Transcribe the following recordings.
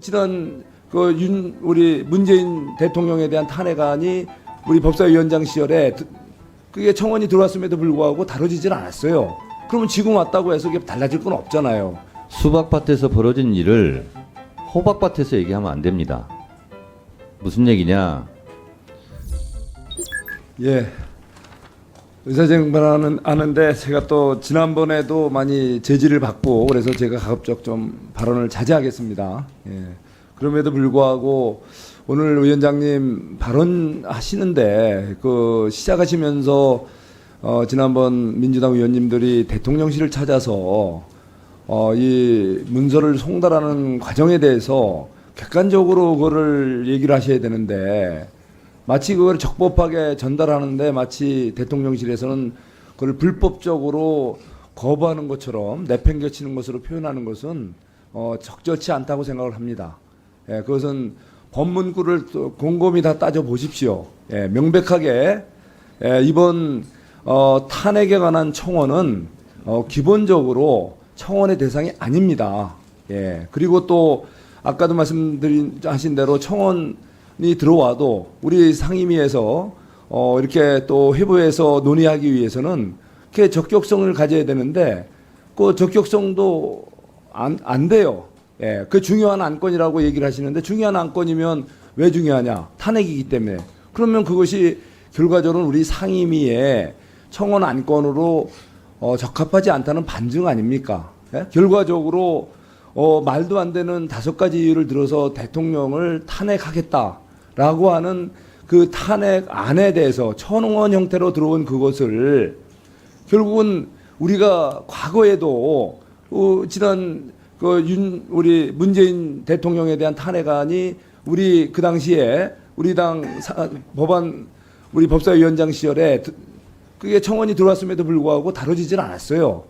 지난 그 윤 우리 문재인 대통령에 대한 탄핵안이 우리 법사위원장 시절에 드- 그게 청원이 들어왔음에도 불구하고 다뤄지질 않았어요. 그러면 지금 왔다고 해서 이게 달라질 건 없잖아요. 수박밭에서 벌어진 일을 호박밭에서 얘기하면 안 됩니다. 무슨 얘기냐? 예. 의사쟁반하는 하는데 제가 또 지난번에도 많이 제지를 받고 그래서 제가 가급적 좀 발언을 자제하겠습니다. 예. 그럼에도 불구하고 오늘 위원장님 발언하시는데 그 시작하시면서 어 지난번 민주당 의원님들이 대통령실을 찾아서 어 이 문서를 송달하는 과정에 대해서 객관적으로 그거를 얘기를 하셔야 되는데 마치 그걸 적법하게 전달하는데 마치 대통령실에서는 그걸 불법적으로 거부하는 것처럼 내팽개치는 것으로 표현하는 것은 어, 적절치 않다고 생각을 합니다. 예, 그것은 법문구를 또 곰곰이 다 따져 보십시오. 예, 명백하게 예, 이번 어, 탄핵에 관한 청원은 어, 기본적으로 청원의 대상이 아닙니다. 예, 그리고 또 아까도 말씀드린 하신 대로 청원이 들어와도 우리 상임위에서 어, 이렇게 또 회부에서 논의하기 위해서는 이렇게 적격성을 가져야 되는데 그 적격성도 안, 안 돼요. 예, 그 중요한 안건이라고 얘기를 하시는데 중요한 안건이면 왜 중요하냐? 탄핵이기 때문에. 그러면 그것이 결과적으로 우리 상임위의 청원 안건으로 어, 적합하지 않다는 반증 아닙니까? 예? 결과적으로 어, 말도 안 되는 다섯 가지 이유를 들어서 대통령을 탄핵하겠다 라고 하는 그 탄핵 안에 대해서 천원 형태로 들어온 그것을 결국은 우리가 과거에도 어, 지난 그 윤 우리 문재인 대통령에 대한 탄핵안이 우리 그 당시에 우리 당 사- 법안 우리 법사위원장 시절에 드- 그게 청원이 들어왔음에도 불구하고 다뤄지질 않았어요.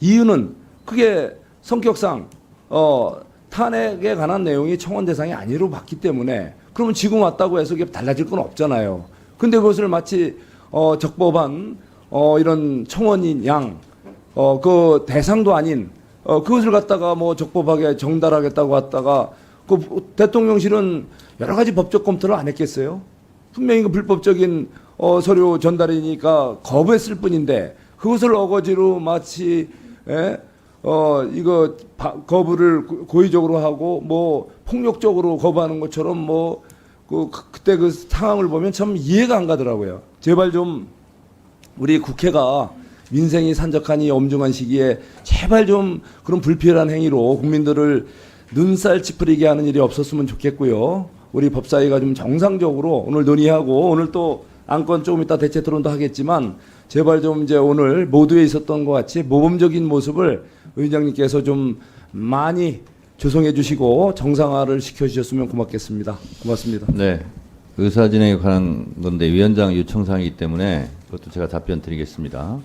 이유는 그게 성격상 어, 탄핵에 관한 내용이 청원 대상이 아니로 봤기 때문에 그러면 지금 왔다고 해서 이게 달라질 건 없잖아요. 근데 그것을 마치 어, 적법한 어, 이런 청원인 양, 어, 그 대상도 아닌 어, 그것을 갖다가 뭐 적법하게 정달하겠다고 왔다가 그 대통령실은 여러 가지 법적 검토를 안 했겠어요? 분명히 그 불법적인 어, 서류 전달이니까 거부했을 뿐인데 그것을 어거지로 마치 예? 어 이거 바- 거부를 고- 고의적으로 하고 뭐 폭력적으로 거부하는 것처럼 뭐 그 그때 그 상황을 보면 참 이해가 안 가더라고요. 제발 좀 우리 국회가 민생이 산적하니 엄중한 시기에 제발 좀 그런 불필요한 행위로 국민들을 눈살 찌푸리게 하는 일이 없었으면 좋겠고요. 우리 법사위가 좀 정상적으로 오늘 논의하고 오늘 또 안건 조금 이따 대체 토론도 하겠지만 제발 좀 이제 오늘 모두에 있었던 것 같이 모범적인 모습을 의장님께서 좀 많이 조성해 주시고 정상화를 시켜 주셨으면 고맙겠습니다. 고맙습니다. 네. 의사 진행에 관한 건데 위원장 요청사항이기 때문에 그것도 제가 답변 드리겠습니다.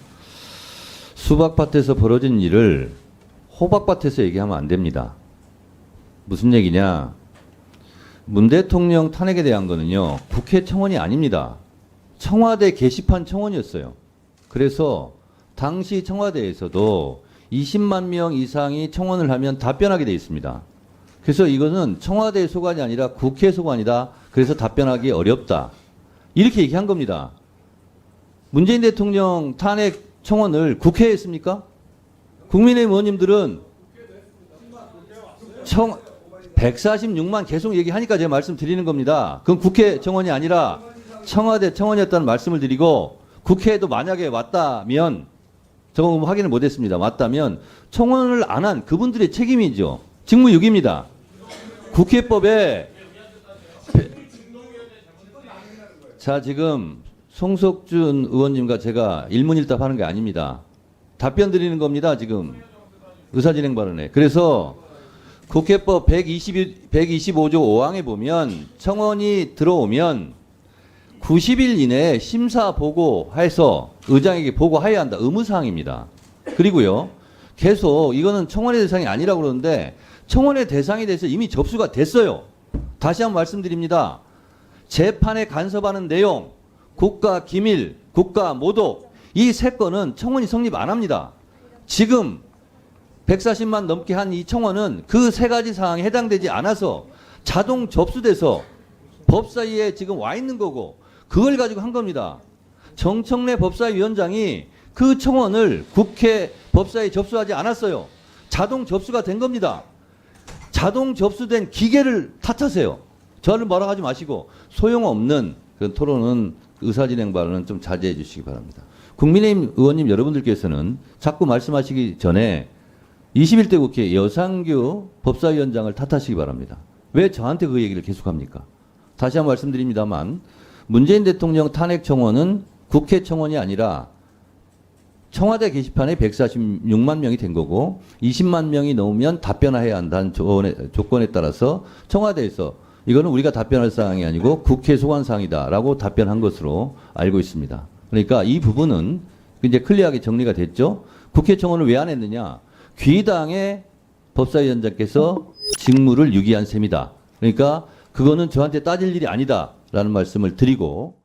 수박밭에서 벌어진 일을 호박밭에서 얘기하면 안 됩니다. 무슨 얘기냐? 문 대통령 탄핵에 대한 거는요, 국회 청원이 아닙니다. 청와대 게시판 청원이었어요. 그래서 당시 청와대에서도 20만 명 이상이 청원을 하면 답변하게 돼 있습니다. 그래서 이거는 청와대 소관이 아니라 국회 소관이다. 그래서 답변하기 어렵다. 이렇게 얘기한 겁니다. 문재인 대통령 탄핵 청원을 국회에 했습니까? 국민의힘 의원님들은 청 146만 계속 얘기하니까 제가 말씀드리는 겁니다. 그건 국회 청원이 아니라 청와대 청원이었다는 말씀을 드리고 국회에도 만약에 왔다면 저거 뭐 확인을 못했습니다. 왔다면 청원을 안 한 그분들의 책임이죠. 직무유기입니다. 국회법에 배- 자 지금 송석준 의원님과 제가 일문일답하는 게 아닙니다. 답변 드리는 겁니다. 지금 의사진행 발언에. 그래서 국회법 120, 125조 5항에 보면 청원이 들어오면 90일 이내에 심사 보고해서 의장에게 보고해야 한다. 의무사항입니다. 그리고요. 계속 이거는 청원의 대상이 아니라고 그러는데 청원의 대상에 대해서 이미 접수가 됐어요. 다시 한번 말씀드립니다. 재판에 간섭하는 내용, 국가 기밀, 국가 모독 이 세 건은 청원이 성립 안 합니다. 지금 140만 넘게 한 이 청원은 그 세 가지 사항에 해당되지 않아서 자동 접수돼서 법사위에 지금 와 있는 거고 그걸 가지고 한 겁니다. 정청래 법사위원장이 그 청원을 국회 법사위에 접수하지 않았어요. 자동 접수가 된 겁니다. 자동 접수된 기계를 탓하세요. 저를 뭐라 하지 마시고 소용없는 그 토론은 의사진행 발언은 좀 자제해 주시기 바랍니다. 국민의힘 의원님 여러분들께서는 자꾸 말씀하시기 전에 21대 국회 여상규 법사위원장을 탓하시기 바랍니다. 왜 저한테 그 얘기를 계속합니까? 다시 한 번 말씀드립니다만 문재인 대통령 탄핵 청원은 국회 청원이 아니라 청와대 게시판에 146만 명이 된 거고 20만 명이 넘으면 답변해야 한다는 조건에, 조건에 따라서 청와대에서 이거는 우리가 답변할 사항이 아니고 국회 소관 사항이다라고 답변한 것으로 알고 있습니다. 그러니까 이 부분은 이제 클리어하게 정리가 됐죠. 국회 청원을 왜 안 했느냐? 귀당의 법사위원장께서 직무를 유기한 셈이다. 그러니까 그거는 저한테 따질 일이 아니다 라는 말씀을 드리고